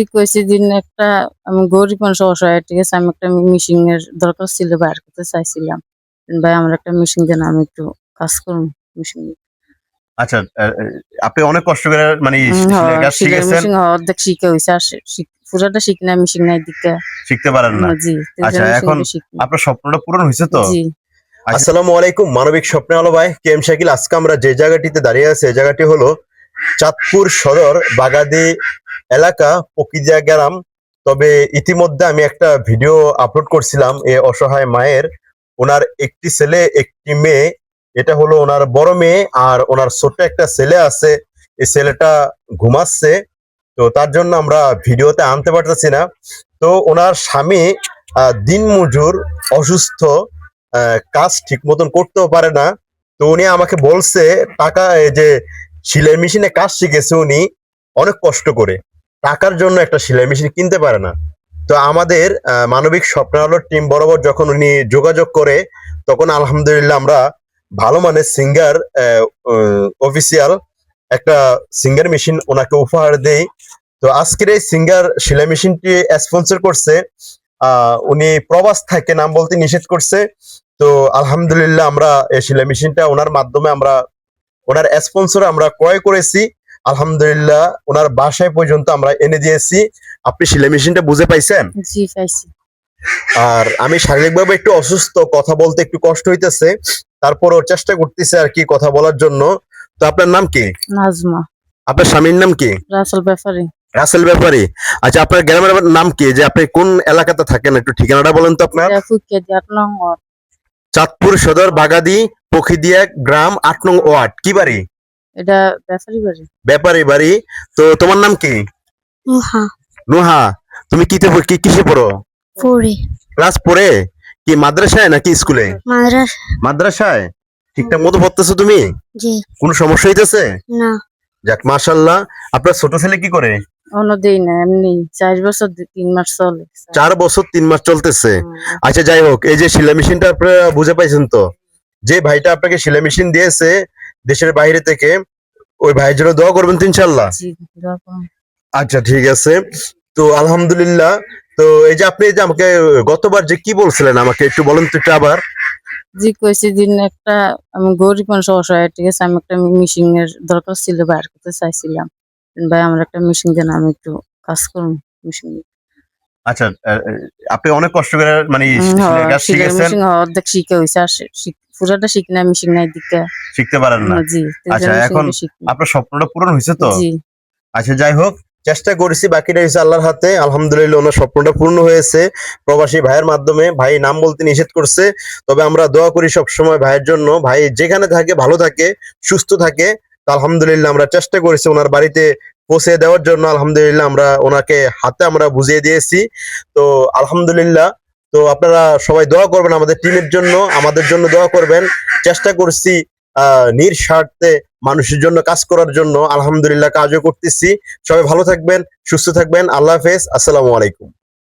ঠিক কইছি দিন একটা আমি গরিব মানুষ অসহায় ঠিক আছে আমি একটা মিশিং এর দরকার ছিল বাইর করতে চাইছিলাম। ভাই আমার একটা মিশিং দেন আমি একটু কাজ করুন মিশিং আচ্ছা আপনি অনেক কষ্ট করে মানে কাজ শিখেছেন অর্ধেক শিখে হয়েছে আর পুরাটা শিখ না মিশিং নাই দিকে। শিখতে পারেন না। জি আচ্ছা, এখন আপনার স্বপ্নটা পূরণ হয়েছে তো? জি। আসসালামু আলাইকুম মানবিক স্বপ্নে আলো ভাই কে এম শাকিল। আজকে আমরা যে জায়গাটিতে দাঁড়িয়ে আছে এই জায়গাটি হলো চাঁদপুর সদর বাগাদি এলাকা, পকিজা গ্রাম। তবে ইতিমধ্যে আমি একটা ভিডিও আপলোড করছিলাম এ অসহায় মায়ের। ওনার একটি ছেলে, একটি মেয়ে। এটা হলো ওনার বড় মেয়ে আর ওনার ছোট্ট একটা ছেলে আছে। এই ছেলেটা ঘুমাচ্ছে। তো তার জন্য আমরা ভিডিওতে আনতে পারতেছি না। তো ওনার স্বামী দিন মজুর অসুস্থ কাজ ঠিক মতন করতেও পারে না। তো উনি আমাকে বলছে, টাকা যে সেলাই মেশিনে কাজ শিখেছে উনি, অনেক কষ্ট করে। টাকার জন্য একটা সেলাই মেশিন কিনতে পারে না। তো আমাদের মানবিক স্বপ্নালোর টিম বরাবর যখন উনি যোগাযোগ করে, তখন আলহামদুলিল্লাহ আমরা ভালো মানের সিঙ্গার অফিসিয়াল একটা সিঙ্গার মেশিন ওনাকে উপহার দেই। তো আজকের এই সিঙ্গার সেলাই মেশিনটি স্পন্সর করছে উনি প্রবাস থাকে, নাম বলতে নিষেধ করছে। তো আলহামদুলিল্লাহ আমরা এই সেলাই মেশিনটা ওনার মাধ্যমে আমরা, ওনার স্পন্সর আমরা ক্রয় করেছি। আলহামদুলিল্লাহ ওনার বাসায় পর্যন্ত আমরা এনে দিয়েছি। আপনি সেলাই মেশিনটা বুঝে পাইছেন? জি পাইছি। আর আমি শারীরিকভাবে একটু অসুস্থ কথা বলতে একটু কষ্ট হইতেছে। তারপরও চেষ্টা করতেছে আর কি কথা বলার জন্য। তো আপনার নাম কি? নাজমা। আপনার স্বামীর নাম কি? রাসেল ব্যাপারী। রাসেল ব্যাপারী। আচ্ছা আপনার গ্রামের নাম কি? যে আপনি কোন এলাকাতে থাকেন একটু ঠিকানাটা বলেন তো আপনার। চাঁদপুর সদর বাগাদি পখিদিয়া গ্রাম আট নং ওয়ার্ড। কি বাড়ি? এটা ব্যাপারী বাড়ি। ব্যাপারী বাড়ি? তো তোমার নাম কি? নুহা। নুহা তুমি পড়- কি কিসে পড়ো? পড়ে। ক্লাস পড়ে? কি মাদ্রাসায় নাকি স্কুলে? মাদ্রাস মাদ্রাসায়? ঠিকঠাক মতো পড়তেছো তুমি? জি। কোনো সমস্যা হইতেছে? না। যাক মাশাল্লাহ। আপনার ছোট ছেলে কি করে? না এমনি চার বছর তিন মাস চলে। চার বছর তিন মাস চলতেছে। আচ্ছা যাই হোক এই যে সেলাই মেশিনটা আপনারা বুঝে পাইছেন তো? যে ভাইটা আপনাকে সেলাই মেশিন দিয়েছে দেশের বাইরে থেকে ওই ভাইয়ের জন্য দোয়া করবেন তো ইনশাল্লাহ। আচ্ছা ঠিক আছে। তো আলহামদুলিল্লাহ তো এই যে আপনি যে আমাকে গতবার যে কি বলছিলেন আমাকে একটু বলেন তো একটু আবার। জি কইছি দিন একটা আমি গরিব মানুষ অসহায় ঠিক আছে আমি একটা মিশিং এর দরকার ছিল বাইর করতে চাইছিলাম। ভাই আমার একটা মিশিং দেন আমি একটু কাজ করুন মিশিং আচ্ছা আপনি অনেক কষ্ট করে মানে কাজ শিখেছেন। অর্ধেক শিখে হয়েছে আর পুরাটা শিখ না মিশিং নাই দিকে। শিখতে পারেন না। জি আচ্ছা, এখন- আপনার স্বপ্নটা পূরণ হয়েছে তো? জি। আচ্ছা যাই হোক চেষ্টা করেছি বাকিটা হয়েছে আল্লাহর হাতে। আলহামদুলিল্লাহ ওনার স্বপ্নটা পূর্ণ হয়েছে। প্রবাসী ভাইয়ের মাধ্যমে ভাই নাম বলতে নিষেধ করছে। তবে আমরা দোয়া করি সব সময় ভাইয়ের জন্য ভাই যেখানে থাকে ভালো থাকে সুস্থ থাকে। আলহামদুলিল্লাহ আমরা চেষ্টা করেছি ওনার বাড়িতে পৌঁছে দেওয়ার জন্য আলহামদুলিল্লাহ আমরা ওনাকে হাতে আমরা বুঝিয়ে দিয়েছি। তো আলহামদুলিল্লাহ, তো আপনারা সবাই দোয়া করবেন আমাদের টিমের জন্য, আমাদের জন্য দোয়া করবেন। চেষ্টা করছি, আহ নিঃস্বার্থে মানুষের জন্য কাজ করার জন্য। আলহামদুলিল্লাহ কাজও করতেছি। সবাই ভালো থাকবেন, সুস্থ থাকবেন। আল্লাহ হাফেজ। আসসালামু আলাইকুম।